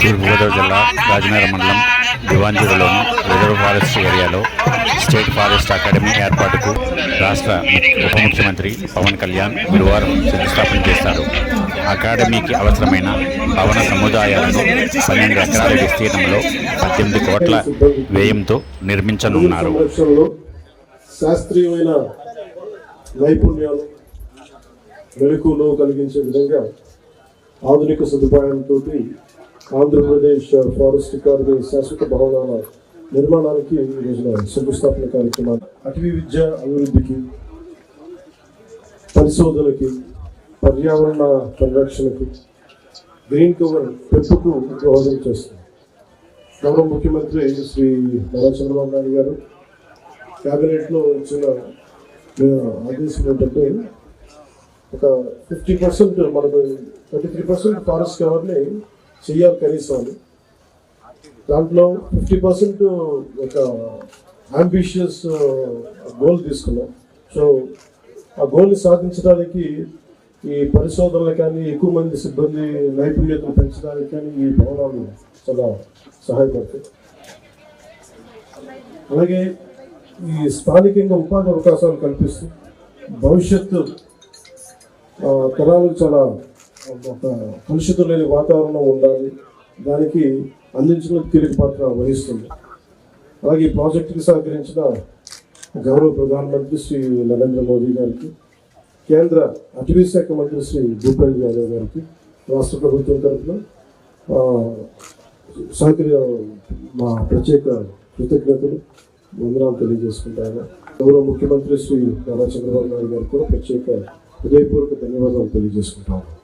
తూర్పుగోదావరి జిల్లా రాజనగరం మండలం దివాంజూరులోని రిజర్వ్ ఫారెస్ట్ ఏరియాలో స్టేట్ ఫారెస్ట్ అకాడమీ ఏర్పాటుకు రాష్ట్ర ఉప ముఖ్యమంత్రి పవన్ కళ్యాణ్ గురువారం శంకుస్థాపన చేస్తారు అకాడమీకి అవసరమైన భవన సముదాయాలను పన్నెండు ఎకరాల విస్తీర్ణంలో పద్దెనిమిది కోట్ల వ్యయంతో నిర్మించనున్నారు. శాస్త్రీయమైన నైపుణ్యాలు మెలకువలు కలిగించే విధంగా ఆధునిక సదుపాయాలతో ఆంధ్రప్రదేశ్ ఫారెస్ట్ అకాడమీ శాశ్వత భవనాల నిర్మాణానికి ఈ రోజున శంకుస్థాపన కార్యక్రమాలు అటవీ విద్య అభివృద్ధికి పరిశోధనకి పర్యావరణ పరిరక్షణకు గ్రీన్ కవర్ పెంపుకు దోహదం చేస్తుంది. గౌరవ ముఖ్యమంత్రి శ్రీ నారా చంద్రబాబు నాయుడు గారు క్యాబినెట్లో ఇచ్చిన ఆదేశం ఏంటంటే ఒక ఫిఫ్టీ పర్సెంట్ మనకు థర్టీ త్రీ పర్సెంట్ ఫారెస్ట్ కవర్ని సిఆర్ కనీసం అని దాంట్లో ఫిఫ్టీ పర్సెంట్ ఒక అంబిషియస్ గోల్ uh, తీసుకున్నాం. సో ఆ గోల్ని సాధించడానికి ఈ పరిశోధనలు కానీ ఎక్కువ మంది సిబ్బంది నైపుణ్యతను పెంచడానికి కానీ ఈ భవనాలు చాలా సహాయపడతాయి. అలాగే ఈ స్థానికంగా ఉపాధి అవకాశాలు కల్పిస్తూ భవిష్యత్తు ఆ, తరాలకు చాలా ఒక కలుషితం లేని వాతావరణం ఉండాలి. దానికి అందించిన కీలక పాత్ర వహిస్తుంది. అలాగే ఈ ప్రాజెక్టుకి సహకరించిన గౌరవ ప్రధానమంత్రి శ్రీ నరేంద్ర మోదీ గారికి కేంద్ర అటవీ శాఖ మంత్రి శ్రీ భూపేంద్ర యాదవ్ గారికి రాష్ట్ర ప్రభుత్వం తరఫున సహకరి మా ప్రత్యేక కృతజ్ఞతలు వందనాలు తెలియజేసుకుంటాను. గౌరవ ముఖ్యమంత్రి శ్రీ నారా చంద్రబాబు నాయుడు గారికి కూడా ప్రత్యేక హృదయపూర్వక ధన్యవాదాలు తెలియజేసుకుంటాను.